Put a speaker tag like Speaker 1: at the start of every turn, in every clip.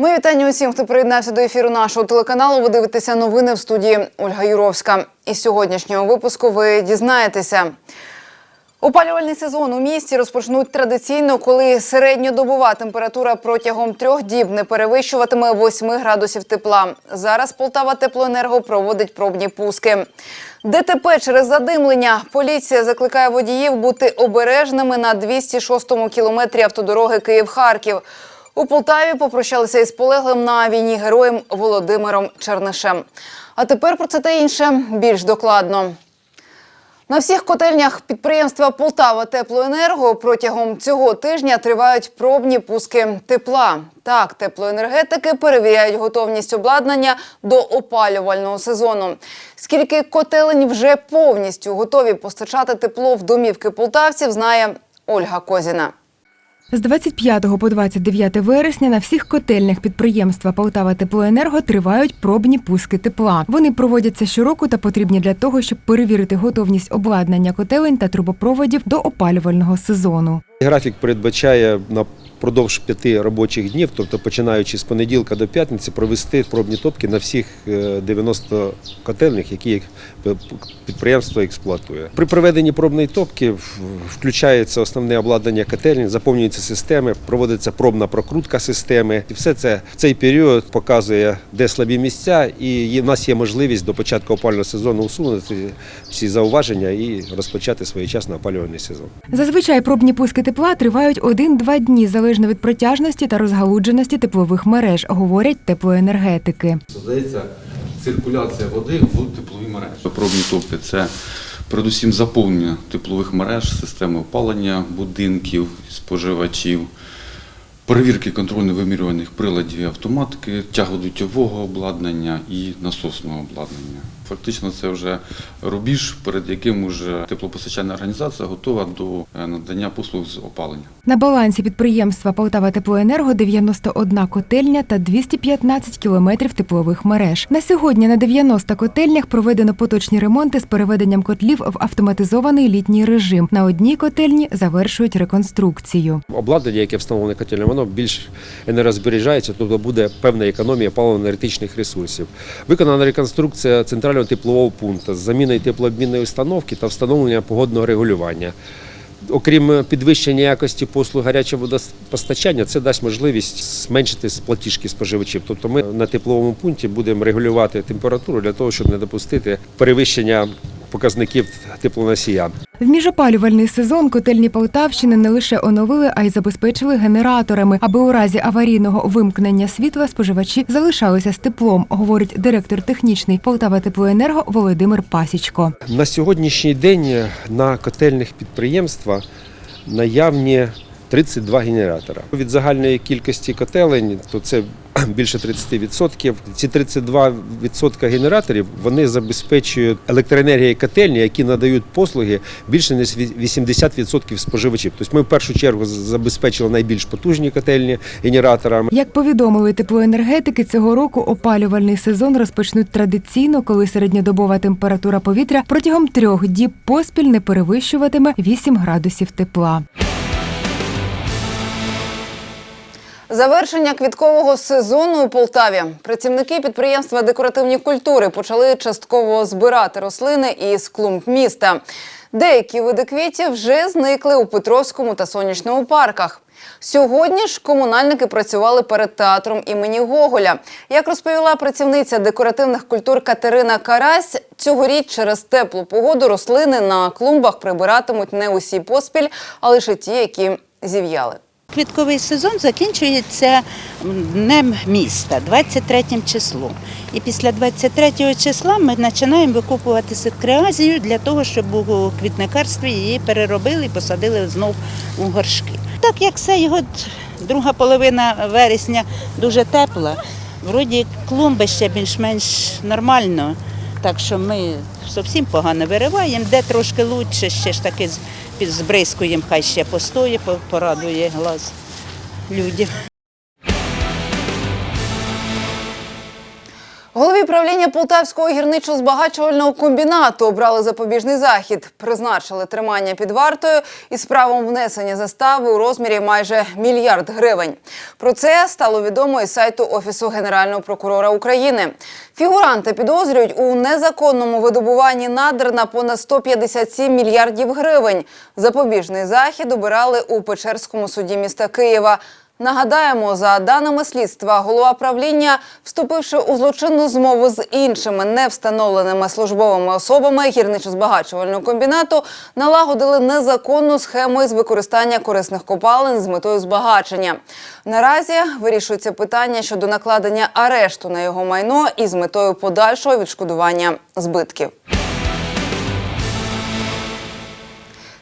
Speaker 1: Ми вітання усім, хто приєднався до ефіру нашого телеканалу. Ви дивитеся новини в студії Ольга Юровська. Із сьогоднішнього випуску ви дізнаєтеся. Опалювальний сезон у місті розпочнуть традиційно, коли середньодобова температура протягом трьох діб не перевищуватиме 8 градусів тепла. Зараз Полтава Теплоенерго проводить пробні пуски. ДТП через задимлення. Поліція закликає водіїв бути обережними на 206-му кілометрі автодороги Київ-Харків. У Полтаві попрощалися із полеглим на війні героєм Володимиром Чернишем. А тепер про це та інше більш докладно. На всіх котельнях підприємства Полтава Теплоенерго протягом цього тижня тривають пробні пуски тепла. Так, теплоенергетики перевіряють готовність обладнання до опалювального сезону. Скільки котелень вже повністю готові постачати тепло в домівки полтавців, знає Ольга Козіна.
Speaker 2: З 25 по 29 вересня на всіх котельнях підприємства Полтава Теплоенерго тривають пробні пуски тепла. Вони проводяться щороку та потрібні для того, щоб перевірити готовність обладнання котелень та трубопроводів до опалювального сезону.
Speaker 3: Графік передбачає на продовж п'яти робочих днів, тобто починаючи з понеділка до п'ятниці, провести пробні топки на всіх е, 90 котельних, які підприємство експлуатує. При проведенні пробної топки включається основне обладнання котельні, заповнюються системи, проводиться пробна прокрутка системи. І все це в цей період показує, де слабі місця, і в нас є можливість до початку опалювального сезону усунути всі зауваження і розпочати своєчасно опалювальний сезон.
Speaker 2: Зазвичай пробні пуски тепла тривають 1-2 дні залежно від протяжності та розгалудженості теплових мереж, говорять теплоенергетики.
Speaker 4: Задається циркуляція води в теплові мережі. Пробні топки це передусім заповнення теплових мереж, системи опалення будинків, споживачів, перевірки контрольно-вимірюваних приладів і автоматики, тяглодутєвого обладнання і насосного обладнання. Фактично це вже рубіж, перед яким уже теплопостачальна організація готова до е, надання послуг з опалення.
Speaker 2: На балансі підприємства Полтава Теплоенерго 91 котельня та 215 кілометрів теплових мереж. На сьогодні на 90 котельнях проведено поточні ремонти з переведенням котлів в автоматизований літній режим. На одній котельні завершують реконструкцію.
Speaker 3: обладнання, яке встановлене котельня, воно більш енергозберігається, тобто буде певна економія паливно-енергетичних ресурсів. Виконана реконструкція центрального теплового пункту з заміною теплообмінної установки та встановлення погодного регулювання. Окрім підвищення якості послуг гарячого водопостачання, це дасть можливість зменшити платіжки споживачів. Тобто ми на тепловому пункті будемо регулювати температуру для того, щоб не допустити перевищення показників теплоносія.
Speaker 2: В міжопалювальний сезон котельні Полтавщини не лише оновили, а й забезпечили генераторами, аби у разі аварійного вимкнення світла споживачі залишалися з теплом, говорить директор технічний Полтава Теплоенерго Володимир Пасічко.
Speaker 3: На сьогоднішній день на котельних підприємствах наявні 32 генератора. Від загальної кількості котелень, то це більше 30%. Ці 32% генераторів вони забезпечують електроенергією котельні, які надають послуги більше ніж 80% споживачів. Тобто ми в першу чергу забезпечили найбільш потужні котельні генераторами.
Speaker 2: Як повідомили теплоенергетики, цього року опалювальний сезон розпочнуть традиційно, коли середньодобова температура повітря протягом трьох діб поспіль не перевищуватиме 8 градусів тепла.
Speaker 1: Завершення квіткового сезону у Полтаві. Працівники підприємства декоративні культури почали частково збирати рослини із клумб міста. Деякі види квітів вже зникли у Петровському та Сонячному парках. Сьогодні ж комунальники працювали перед театром імені Гоголя. Як розповіла працівниця декоративних культур Катерина Карась, цьогоріч через теплу погоду рослини на клумбах прибиратимуть не усі поспіль, а лише ті, які зів'яли.
Speaker 5: Квітковий сезон закінчується днем міста, 23 числом. І після 23 числа ми починаємо викопувати ситкреазію для того, щоб у квітникарстві її переробили і посадили знов у горшки. Так як це його друга половина вересня дуже тепла, вроді клумби ще більш-менш нормально. Так що ми зовсім погано вириваємо, де трошки краще, ще ж таки з- під- збризкуємо, хай ще постоїть, порадує глаз людям.
Speaker 1: Голові правління Полтавського гірничо-збагачувального комбінату обрали запобіжний захід, призначили тримання під вартою із правом внесення застави у розмірі майже мільярд гривень. Про це стало відомо із сайту Офісу Генерального прокурора України. Фігуранти підозрюють у незаконному видобуванні надр на понад 157 мільярдів гривень. Запобіжний захід обирали у Печерському суді міста Києва. Нагадаємо, за даними слідства, голова правління, вступивши у злочинну змову з іншими невстановленими службовими особами гірничо-збагачувального комбінату, налагодили незаконну схему із використання корисних копалин з метою збагачення. Наразі вирішується питання щодо накладення арешту на його майно із метою подальшого відшкодування збитків.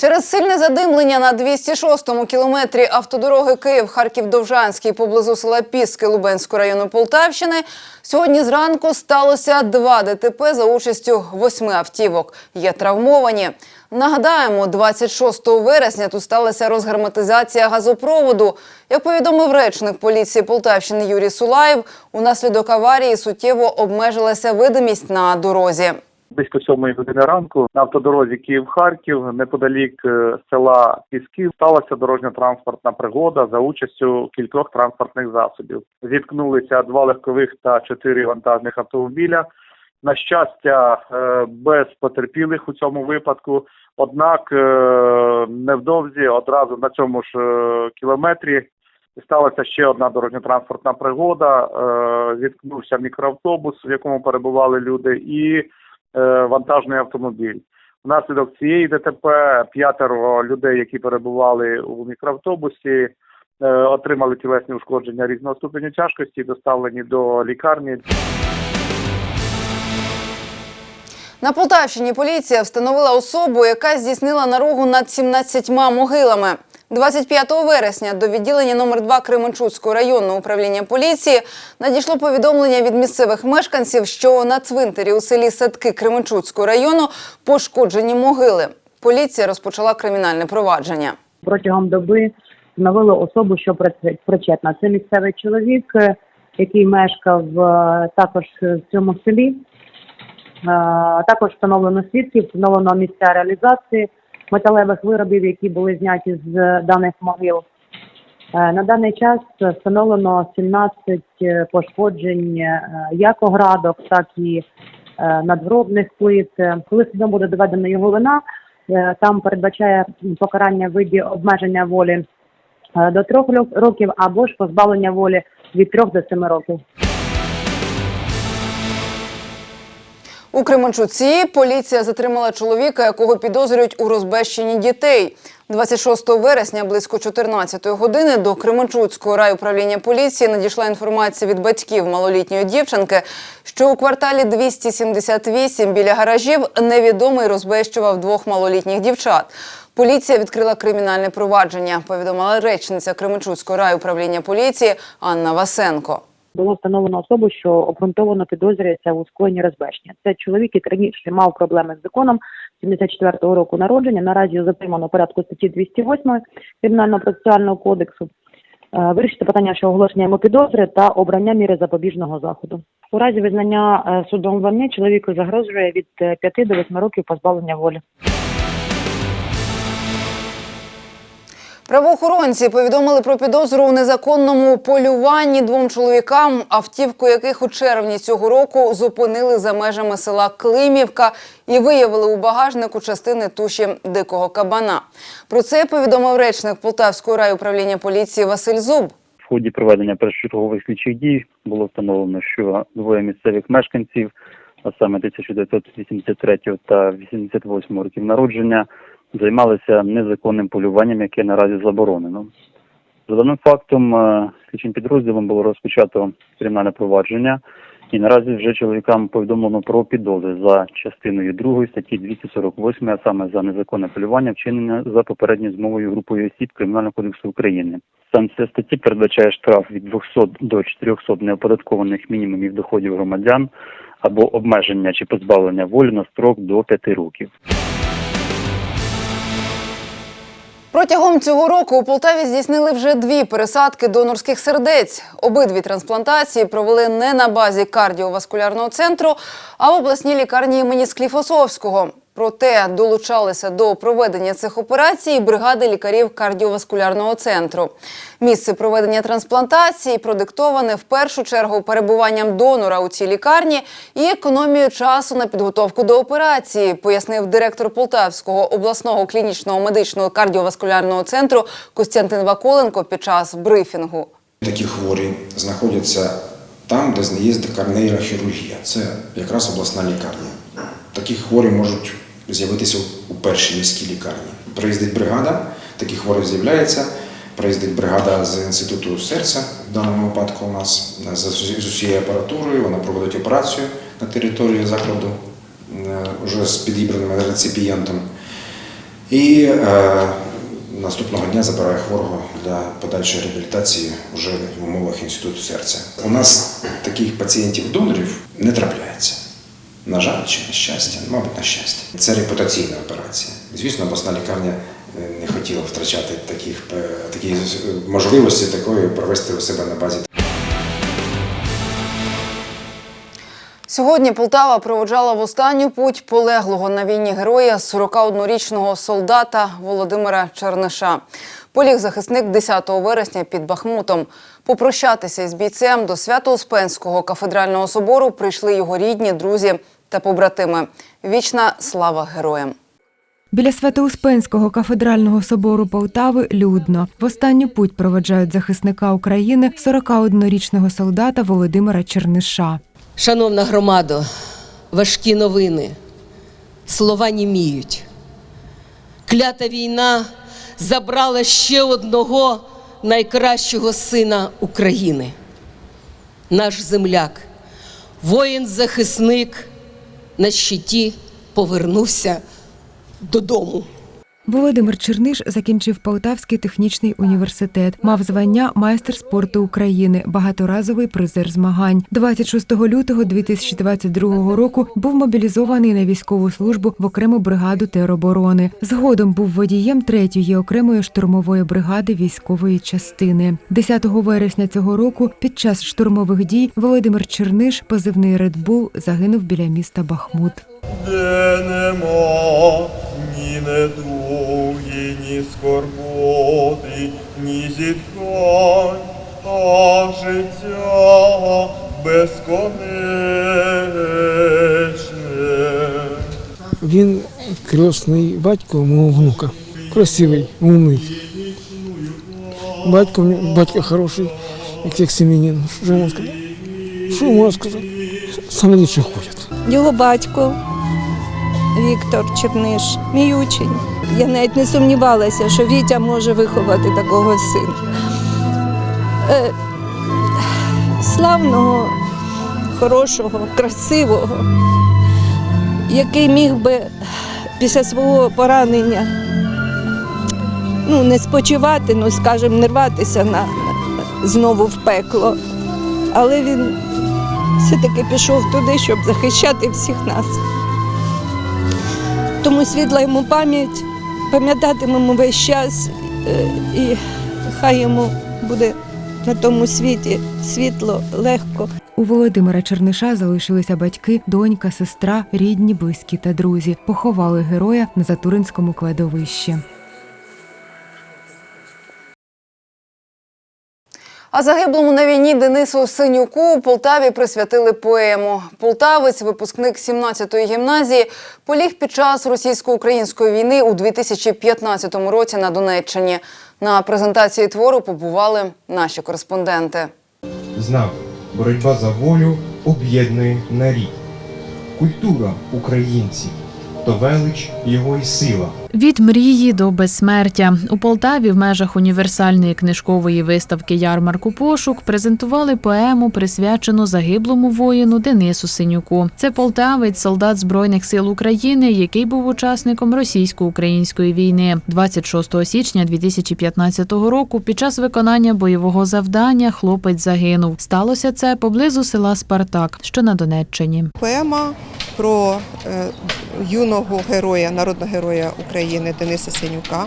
Speaker 1: Через сильне задимлення на 206-му кілометрі автодороги Київ-Харків-Довжанський поблизу села Піски Лубенського району Полтавщини сьогодні зранку сталося два ДТП за участю восьми автівок. Є травмовані. Нагадаємо, 26 вересня тут сталася розгерметизація газопроводу. Як повідомив речник поліції Полтавщини Юрій Сулаєв, унаслідок аварії суттєво обмежилася видимість на дорозі.
Speaker 6: Близько сьомої години ранку на автодорозі Київ-Харків, неподалік е, села Пісків, сталася дорожньо-транспортна пригода за участю кількох транспортних засобів. Зіткнулися два легкових та чотири вантажних автомобіля. На щастя, е, без потерпілих у цьому випадку. Однак е, невдовзі одразу на цьому ж кілометрі сталася ще одна дорожньо-транспортна пригода. Зіткнувся мікроавтобус, в якому перебували люди, і вантажний автомобіль. Внаслідок цієї ДТП п'ятеро людей, які перебували у мікроавтобусі, е, отримали тілесні ушкодження різного ступеню тяжкості, доставлені до лікарні.
Speaker 1: На Полтавщині поліція встановила особу, яка здійснила наругу над 17 могилами. 25 вересня до відділення номер 2 Кременчуцького районного управління поліції надійшло повідомлення від місцевих мешканців, що на цвинтарі у селі Садки Кременчуцького району пошкоджені могили. Поліція розпочала кримінальне провадження.
Speaker 7: протягом доби встановили особу, що причетна. Це місцевий чоловік, е, який мешкав е, також в цьому селі. Е, Також встановлено свідків, встановлено місця реалізації металевих виробів, які були зняті з даних могил. Е, На даний час встановлено 17 пошкоджень е, як оградок, так і е, надгробних плит. Е, Коли судом буде доведена його вина, е, там передбачає покарання в виді обмеження волі е, до трьох років або ж позбавлення волі від трьох до семи років.
Speaker 1: У Кременчуці поліція затримала чоловіка, якого підозрюють у розбещенні дітей. 26 вересня близько 14 години до Кременчуцького райуправління поліції надійшла інформація від батьків малолітньої дівчинки, що у кварталі 278 біля гаражів невідомий розбещував двох малолітніх дівчат. Поліція відкрила кримінальне провадження, повідомила речниця Кременчуцького райуправління поліції Анна Васенко.
Speaker 7: Було встановлено особу, що обґрунтовано підозрюється у скоєнні розбещення. Це чоловік, який раніше мав проблеми з законом 74-го року народження. Наразі затримано порядку статті 208 Кримінального процесуального кодексу. Е, Вирішити питання, що оголошення йому підозри та обрання міри запобіжного заходу. У разі визнання е, судом вини чоловіку загрожує від е, 5 до 8 років позбавлення волі.
Speaker 1: Правоохоронці повідомили про підозру у незаконному полюванні двом чоловікам, автівку яких у червні цього року зупинили за межами села Климівка і виявили у багажнику частини туші дикого кабана. Про це повідомив речник Полтавського райуправління поліції Василь Зуб.
Speaker 8: В ході проведення першочергових слідчих дій було встановлено, що двоє місцевих мешканців, а саме 1983 та 88 років народження, займалися незаконним полюванням, яке наразі заборонено. За даним фактом, е, слідчим підрозділом було розпочато кримінальне провадження, і наразі вже чоловікам повідомлено про підозри за частиною 2 статті 248, а саме за незаконне полювання, вчинене за попередньою змовою групою осіб Кримінального кодексу України. Санкція статті передбачає штраф від 200 до 400 неоподаткованих мінімумів доходів громадян або обмеження чи позбавлення волі на строк до 5 років.
Speaker 1: Протягом цього року у Полтаві здійснили вже дві пересадки донорських сердець. Обидві трансплантації провели не на базі кардіоваскулярного центру, а в обласній лікарні імені Скліфосовського. Проте долучалися до проведення цих операцій бригади лікарів кардіоваскулярного центру. Місце проведення трансплантації продиктоване в першу чергу перебуванням донора у цій лікарні і економією часу на підготовку до операції, пояснив директор Полтавського обласного клінічного медичного кардіоваскулярного центру Костянтин Ваколенко під час брифінгу.
Speaker 9: Такі хворі знаходяться там, де є карнейрохірургія. Це якраз обласна лікарня. Такі хворі можуть з'явитися у першій міській лікарні. Приїздить бригада, такі хворі з'являються. Приїздить бригада з інституту серця, в даному випадку у нас з з усією апаратурою. Вона проводить операцію на території закладу е, вже з підібраним реципієнтом. І е, наступного дня забирає хворого для подальшої реабілітації вже в умовах інституту серця. У нас таких пацієнтів-донорів не трапляється. На жаль, чи на щастя, мабуть, на щастя. Це репутаційна операція. Звісно, обласна лікарня е, не хотіла втрачати таких, е, такі можливості такої провести у себе на базі
Speaker 1: Сьогодні Полтава проводжала в останню путь полеглого на війні героя 41-річного солдата Володимира Черниша. Поліг захисник 10 вересня під Бахмутом. Попрощатися із бійцем до Свято-Успенського кафедрального собору прийшли його рідні, друзі та побратими. Вічна слава героям!
Speaker 2: Біля Свято-Успенського кафедрального собору Полтави людно. В останню путь проведжають захисника України 41-річного солдата Володимира Черниша.
Speaker 10: Шановна громадо, важкі новини, слова німіють. Клята війна забрала ще одного найкращого сина України. Наш земляк, воїн-захисник на щиті повернувся додому.
Speaker 2: Володимир Черниш закінчив Полтавський технічний університет, мав звання майстер спорту України, багаторазовий призер змагань. 26 лютого 2022 року був мобілізований на військову службу в окрему бригаду тероборони. Згодом був водієм третьої окремої штурмової бригади військової частини. 10 вересня цього року під час штурмових дій Володимир Черниш, позивний Редбул, загинув біля міста Бахмут.
Speaker 11: де нема ні недуги, ні скорботи, ні зітхань, а життя безконечне.
Speaker 12: Він крісний батько мого внука. Красивий, умний. Батько, батько хороший, як, як сім'янин. Що можна сказати? Що можна сказати? Саме лучше ходять.
Speaker 13: Його батько Віктор Черниш, мій учень. Я навіть не сумнівалася, що Вітя може виховати такого сина. Е, славного, хорошого, красивого, який міг би після свого поранення ну, не спочивати, ну, скажімо, не рватися на, на, знову в пекло. Але він все-таки пішов туди, щоб захищати всіх нас. Тому світла йому пам'ять, пам'ятатимемо весь час, е, і хай йому буде на тому світі світло, легко.
Speaker 2: У Володимира Черниша залишилися батьки, донька, сестра, рідні, близькі та друзі. Поховали героя на Затуринському кладовищі.
Speaker 1: А загиблому на війні Денису Синюку у Полтаві присвятили поему. Полтавець, випускник 17-ї гімназії, поліг під час російсько-української війни у 2015 році на Донеччині. На презентації твору побували наші кореспонденти.
Speaker 14: Знав, боротьба за волю об'єднує нарід. Культура українців то велич його і сила.
Speaker 15: Від мрії до безсмертя у Полтаві в межах універсальної книжкової виставки Ярмарку пошук презентували поему, присвячену загиблому воїну Денису Синюку. Це полтавець, солдат збройних сил України, який був учасником російсько-української війни. 26 січня 2015 року. Під час виконання бойового завдання хлопець загинув. Сталося це поблизу села Спартак, що на Донеччині.
Speaker 13: Поема про е, юного героя, народного героя України.
Speaker 16: Дениса Синюка.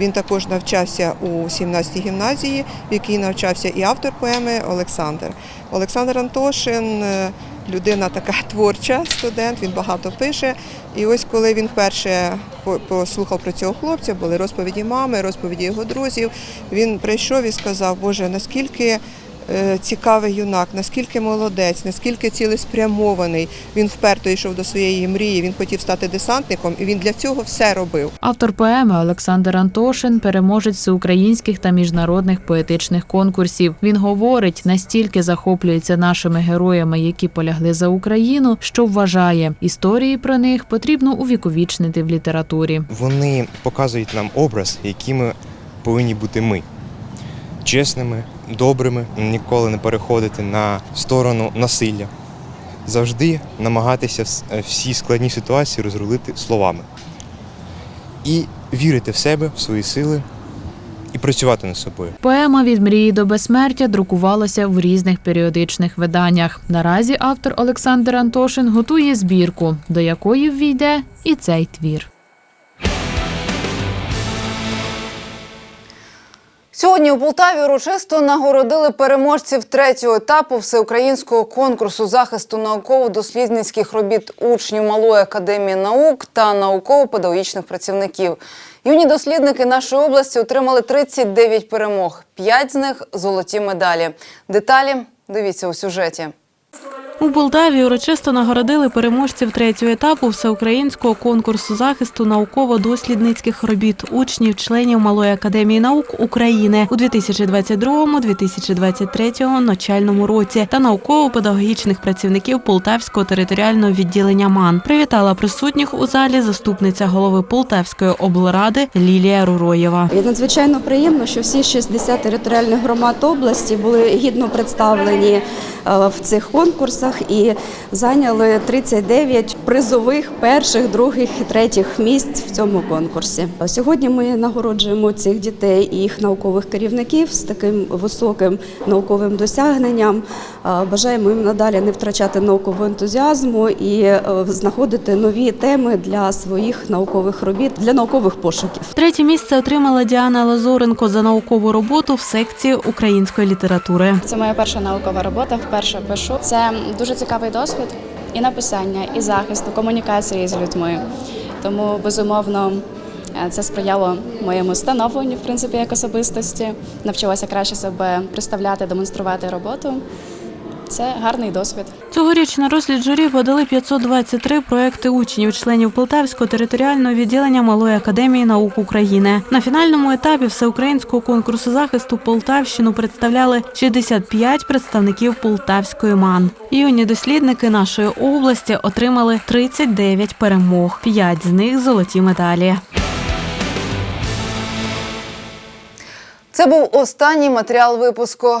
Speaker 16: Він також навчався у 17-й гімназії, в якій навчався і автор поеми Олександр. Олександр Антошин е, людина така творча, студент, він багато пише. І ось коли він вперше послухав про цього хлопця, були розповіді мами, розповіді його друзів. Він прийшов і сказав, Боже, наскільки цікавий юнак, наскільки молодець, наскільки цілеспрямований. Він вперто йшов до своєї мрії. Він хотів стати десантником, і він для цього все робив.
Speaker 15: Автор поеми Олександр Антошин переможець всеукраїнських та міжнародних поетичних конкурсів. Він говорить, настільки захоплюється нашими героями, які полягли за Україну, що вважає, історії про них потрібно увіковічнити в літературі.
Speaker 17: Вони показують нам образ, якими повинні бути ми. Чесними, добрими, ніколи не переходити на сторону насилля. Завжди намагатися е, всі складні ситуації розрулити словами. І вірити в себе, в свої сили і працювати над собою.
Speaker 15: Поема від мрії до безсмертя друкувалася в різних періодичних виданнях. Наразі автор Олександр Антошин готує збірку, до якої ввійде і цей твір.
Speaker 1: Сьогодні у Полтаві урочисто нагородили переможців третього етапу всеукраїнського конкурсу захисту науково-дослідницьких робіт учнів Малої академії наук та науково-педагогічних працівників. Юні дослідники нашої області отримали 39 перемог, 5 з них золоті медалі. Деталі дивіться у сюжеті.
Speaker 18: У Полтаві урочисто нагородили переможців третього етапу всеукраїнського конкурсу захисту науково-дослідницьких робіт учнів, членів Малої академії наук України у 2022-2023 навчальному році та науково-педагогічних працівників Полтавського територіального відділення МАН. Привітала присутніх у залі заступниця голови Полтавської облради Лілія Руроєва.
Speaker 19: І надзвичайно приємно, що всі 60 територіальних громад області були гідно представлені е, в цих конкурсах і зайняли 39 призових перших, других і третіх місць в цьому конкурсі. Сьогодні ми нагороджуємо цих дітей і їх наукових керівників з таким високим науковим досягненням. Бажаємо їм надалі не втрачати наукового ентузіазму і е, знаходити нові теми для своїх наукових робіт, для наукових пошуків.
Speaker 18: Третє місце отримала Діана Лазоренко за наукову роботу в секції української літератури.
Speaker 20: Це моя перша наукова робота. Вперше пишу. Це дуже цікавий досвід і написання, і захисту, комунікації з людьми. Тому безумовно е, це сприяло моєму становленню, в принципі, як особистості. Навчилася краще себе представляти, демонструвати роботу. Це гарний досвід.
Speaker 18: Цьогоріч на розгляд журі подали 523 проекти учнів, членів Полтавського територіального відділення Малої академії наук України. На фінальному етапі всеукраїнського конкурсу захисту Полтавщину представляли 65 представників Полтавської МАН. Юні дослідники нашої області отримали 39 перемог, 5 з них золоті медалі.
Speaker 1: Це був останній матеріал випуску.